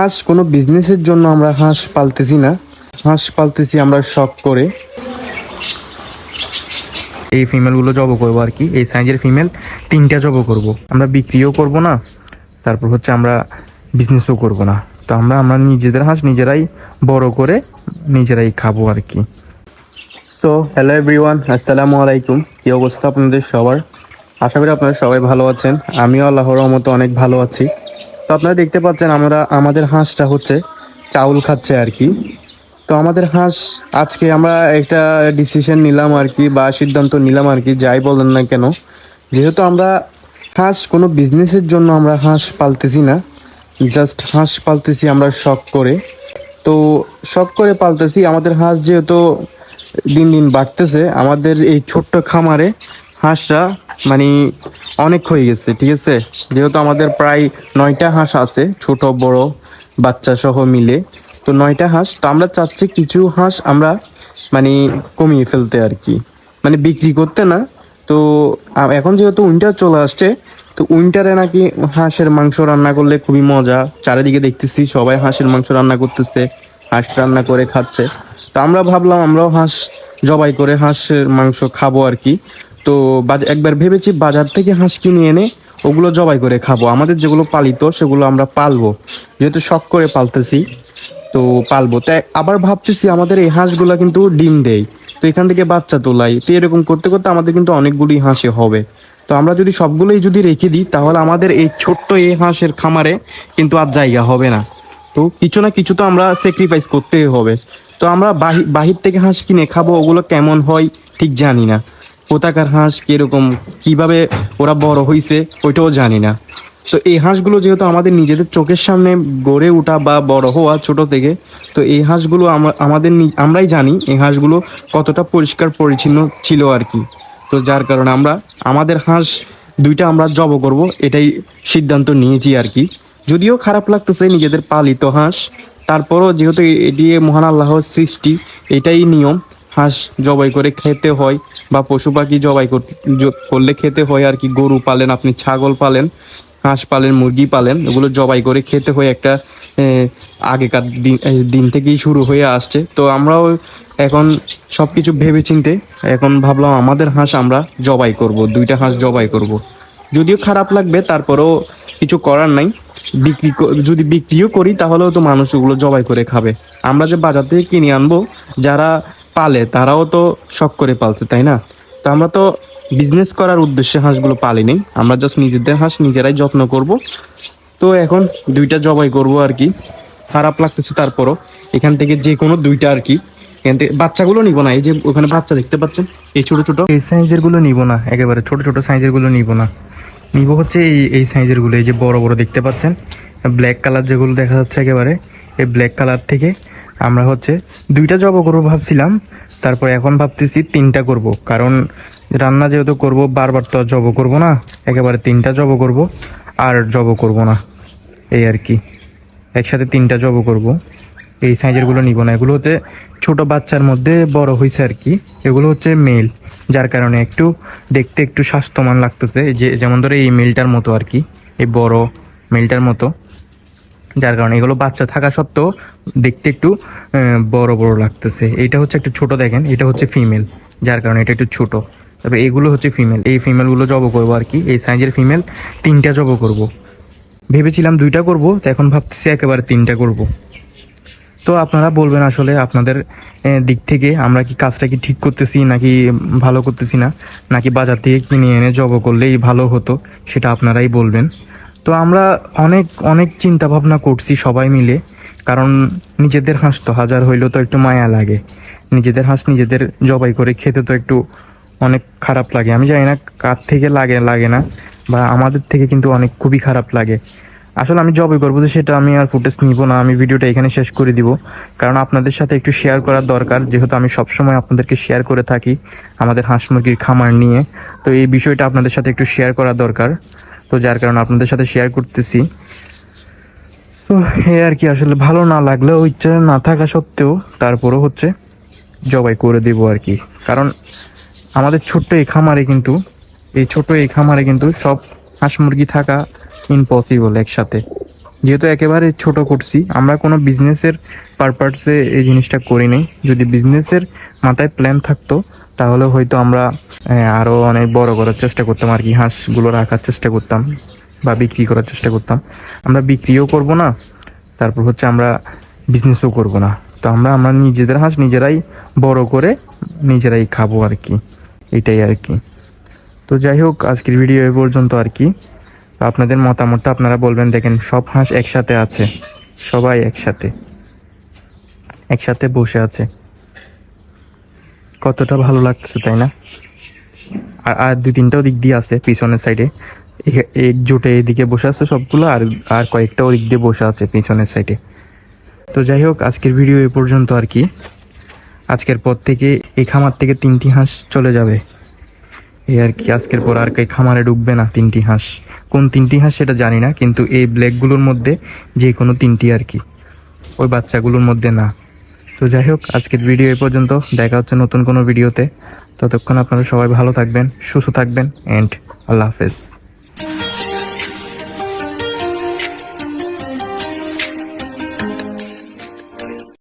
হাঁস কোনো বিজনেসের জন্য আমরা হাঁস পালতেছি না। হাঁস পালতেছি আমরা শখ করে। এই ফিমেলগুলো জব করব আর কি। এই সাইজের ফিমেল তিনটা জব করব। আমরা বিক্রিও করব না, তারপর হচ্ছে আমরা বিজনেসও করব না। তো আমরা আমরা নিজেদের হাঁস নিজেরাই বড় করে নিজেরাই খাব আর কি। সো হ্যালো এভরিওয়ান আসসালামু আলাইকুম। কি অবস্থা আপনাদের সবার? আশা করি আপনারা সবাই ভালো আছেন। আমিও আল্লাহর রহমতে অনেক ভালো আছি। তো আপনারা দেখতে পাচ্ছেন আমরা, আমাদের হাঁসটা হচ্ছে চাউল খাচ্ছে আর কি। তো আমাদের হাঁস আজকে আমরা একটা ডিসিশন নিলাম আর কি বা সিদ্ধান্ত নিলাম আর কি, যাই বলেন না কেন। যেহেতু আমরা হাঁস কোনো বিজনেসের জন্য আমরা হাঁস পালতেছি না জাস্ট হাঁস পালতেছি আমরা শখ করে। তো শখ করে পালতেছি, আমাদের হাঁস যেহেতু দিন দিন বাড়তেছে, আমাদের এই ছোট্ট খামারে হাঁসটা মানে অনেক হয়ে গেছে, ঠিক আছে? যেহেতু আমাদের প্রায় নয়টা হাঁস আছে, ছোট, বড়, বাচ্চা সহ মিলে। তো নয়টা হাঁস, তো আমরা চাচ্ছি কিছু হাঁস আমরা মানে কমিয়ে ফেলতে আর কি। মানে বিক্রি করতে না, তো এখন যেহেতু উইন্টার চলে আসছে, তো উইন্টারে নাকি হাঁসের মাংস রান্না করলে খুবই মজা। চারিদিকে দেখতেছি সবাই হাঁসের মাংস রান্না করতেছে, হাঁস রান্না করে খাচ্ছে। তো আমরা ভাবলাম আমরাও হাঁস জবাই করে হাঁসের মাংস খাব আর কি। তো একবার ভেবেছি বাজার থেকে হাঁস কিনে এনে ওগুলো জবাই করে খাব। আমাদের যেগুলো পালিত, সেগুলো আমরা পালবো। যেহেতু শখ করে পালতেছি, তো পালবো। তাই আবার ভাবতেছি আমাদের এই হাঁসগুলো কিন্তু ডিম দেয়। তো এখান থেকে বাচ্চা তোলাই। তো এরকম করতে করতে আমাদের কিন্তু অনেকগুলি হাঁসে হবে। তো আমরা যদি সবগুলোই যদি রেখে দিই, তাহলে আমাদের এই ছোট্ট এই হাঁসের খামারে কিন্তু আর জায়গা হবে না। তো কিছু না কিছু তো আমরা স্যাক্রিফাইস করতেই হবে। তো আমরা বাহি- বাহির থেকে হাঁস কিনে খাব, ওগুলো কেমন হয় ঠিক জানি না। কোথাকার হাঁস, কীরকম, কীভাবে ওরা বড় হইছে, ওইটাও জানি না। তো এই হাঁসগুলো যেহেতু আমাদের নিজেদের চোখের সামনে গড়ে ওঠা বা বড় হওয়া ছোট থেকে, তো এই হাঁসগুলো আমাদের আমরাই জানি এই হাঁসগুলো কতটা পরিষ্কার পরিচ্ছন্ন ছিল আর কি। তো যার কারণে আমরা, আমাদের হাঁস দুইটা আমরা জব করব, এটাই সিদ্ধান্ত নিয়েছি আর কি। যদিও খারাপ লাগতেছে নিজেদের পালিত হাঁস, তারপরও যেহেতু এটি মহান আল্লাহর সৃষ্টি, এটাই নিয়ম। হাঁস জবাই করে খেতে হয় বা পশু পাখি জবাই করলে খেতে হয় আর কি। গরু পালেন, আপনি ছাগল পালেন, হাঁস পালেন, মুরগি পালেন, এগুলো জবাই করে খেতে হয় একটা আগেকার দিন দিন থেকেই শুরু হয়ে আসছে। তো আমরাও এখন সব কিছু ভেবে চিনতে এখন ভাবলাম আমাদের হাঁস আমরা জবাই করব, দুইটা হাঁস জবাই করব। যদিও খারাপ লাগবে, তারপরেও কিছু করার নাই। বিক্রি যদি বিক্রিও করি, তাহলেও তো মানুষ ওগুলো জবাই করে খাবে। আমরা যে বাজার থেকে কিনে আনব, যারা পালে, তারাও তো শখ করে পালছে, তাই না? তো আমরা তো বিজনেস করার উদ্দেশ্যে হাঁসগুলো পালিনি আমরা জাস্ট নিজেদের হাঁস নিজেরাই যত্ন করব। তো এখন দুইটা জবাই করব আর কি। খারাপ লাগতেছে তারপরও। এখান থেকে যে কোনো দুইটা আর কি। এখান থেকে বাচ্চাগুলো নিব না, এই যে ওখানে বাচ্চা দেখতে পাচ্ছেন? এই ছোট ছোট। এই সাইজেরগুলো নিব না, একেবারে ছোট ছোট সাইজেরগুলো নিব না। নিব হচ্ছে এই এই সাইজেরগুলো এই যে বড় বড় দেখতে পাচ্ছেন? ব্ল্যাক কালার যেগুলো দেখা যাচ্ছে একেবারে, এই ব্ল্যাক কালার থেকে আমরা হচ্ছে দুইটা জব করব ভাবছিলাম, তারপর এখন ভাবতেছি তিনটা করব। কারণ রান্না যেহেতু করব, বারবার তো আর জব করব না, একেবারে তিনটা জব করব, আর জব করব না। এই আর কি। একসাথে তিনটা জব করব। এই সাইজেরগুলো নিব না। এগুলো হচ্ছে ছোট বাচ্চার মধ্যে বড় হয়েছে আর কি। এগুলো হচ্ছে মেল যার কারণে একটু দেখতে একটু স্বাস্থ্যমান লাগতেছে। যে, যেমন ধরে এই মেলটার মতো আর কি। এই বড় মেলটার মতো। যার কারণে এগুলো বাচ্চা থাকা সত্ত্বেও দেখতে একটু বড় বড় লাগতেছে। এটা হচ্ছে একটু ছোট দেখেন, এটা হচ্ছে ফিমেল যার কারণে এটা একটু ছোট। তবে এগুলো হচ্ছে ফিমেল এই ফিমেলগুলো জব করব আর কি, এই সাইজের ফিমেল তিনটা জব করব। ভেবেছিলাম দুইটা করব, তো এখন ভাবতেছি একেবারে তিনটা করব। তো আপনারা বলবেন আসলে আপনাদের দিক থেকে আমরা কি কাজটা কি ঠিক করতেছি নাকি ভালো করতেছি না? নাকি বাজার থেকে কিনে এনে জব করলেই ভালো হতো, সেটা আপনারাই বলবেন। তো আমরা অনেক অনেক চিন্তা ভাবনা করছি সবাই মিলে, কারণ নিজেদের হাঁস তো হাজার হইলেও তো একটু মায়া লাগে। নিজেদের হাঁস নিজেদের জবাই করে খেতে তো একটু অনেক খারাপ লাগে। আমি জানি না কার থেকে লাগে লাগে না, বা আমাদের থেকে কিন্তু অনেক খুবই খারাপ লাগে। আসলে আমি জবে করব তো সেটা আমি আর ফুটেজ নিব না, আমি ভিডিওটা এখানে শেষ করে দিব। কারণ আপনাদের সাথে একটু শেয়ার করার দরকার, যেহেতু আমি সবসময় আপনাদেরকে শেয়ার করে থাকি আমাদের হাঁস মুরগির খামার নিয়ে। তো এই বিষয়টা আপনাদের সাথে একটু শেয়ার করা দরকার। তো যার কারণে আপনাদের সাথে শেয়ার করতেছি। তো এই আর কি, আসলে ভালো না লাগলেও ইচ্ছা না থাকা সত্ত্বেও তারপরও হচ্ছে জবাই করে দিব আর কি। কারণ আমাদের ছোট্ট এই খামারে কিন্তু, এই ছোট এই খামারে কিন্তু সব হাঁস মুরগি থাকা ইম্পসিবল একসাথে। যেহেতু একেবারে ছোট করছি, আমরা কোনো বিজনেসের পারপাসে এই জিনিসটা করি নাই। যদি বিজনেসের মাথায় প্ল্যান থাকতো তাহলে হয়তো আমরা আহ, আরও অনেক বড় করার চেষ্টা করতাম আর কি হাঁসগুলো রাখার চেষ্টা করতাম বা বিক্রি করার চেষ্টা করতাম। আমরা বিক্রিও করব না তারপর হচ্ছে আমরা বিজনেসও করব না। তো আমরা আমরা নিজেদের হাঁস নিজেরাই বড় করে নিজেরাই খাব আর কি এটাই আর কি। তো যাই হোক আজকের ভিডিও এ পর্যন্ত আর কি। আপনাদের মতামতটা আপনারা বলবেন দেখেন সব হাঁস একসাথে আছে সবাই একসাথে একসাথে বসে আছে। কতটা ভালো লাগতেছে, তাই না? আর আর দুই তিনটাও দিক দিয়ে আছে, পিছনের সাইডে এক জোটে এদিকে বসে আছে সবগুলো, আর আর কয়েকটা ওদিক দিয়ে বসে আছে পিছনের সাইডে তো যাই হোক, আজকের ভিডিও এ পর্যন্ত আর কি। আজকের পর থেকে এই খামার থেকে তিনটি হাঁস চলে যাবে। এই আর কি, আজকের পর আর এই খামারে ঢুকবে না তিনটি হাঁস। কোন তিনটি হাঁস সেটা জানি না, কিন্তু এই ব্ল্যাকগুলোর মধ্যে যে কোনো তিনটি আর কি। ওই বাচ্চাগুলোর মধ্যে না। তো যাই হোক, আজকের ভিডিও এ পর্যন্ত। দেখা হচ্ছে নতুন কোনো ভিডিওতে ততক্ষণ আপনারা সবাই ভালো থাকবেন, সুস্থ থাকবেন অ্যান্ড আল্লাহ হাফেজ।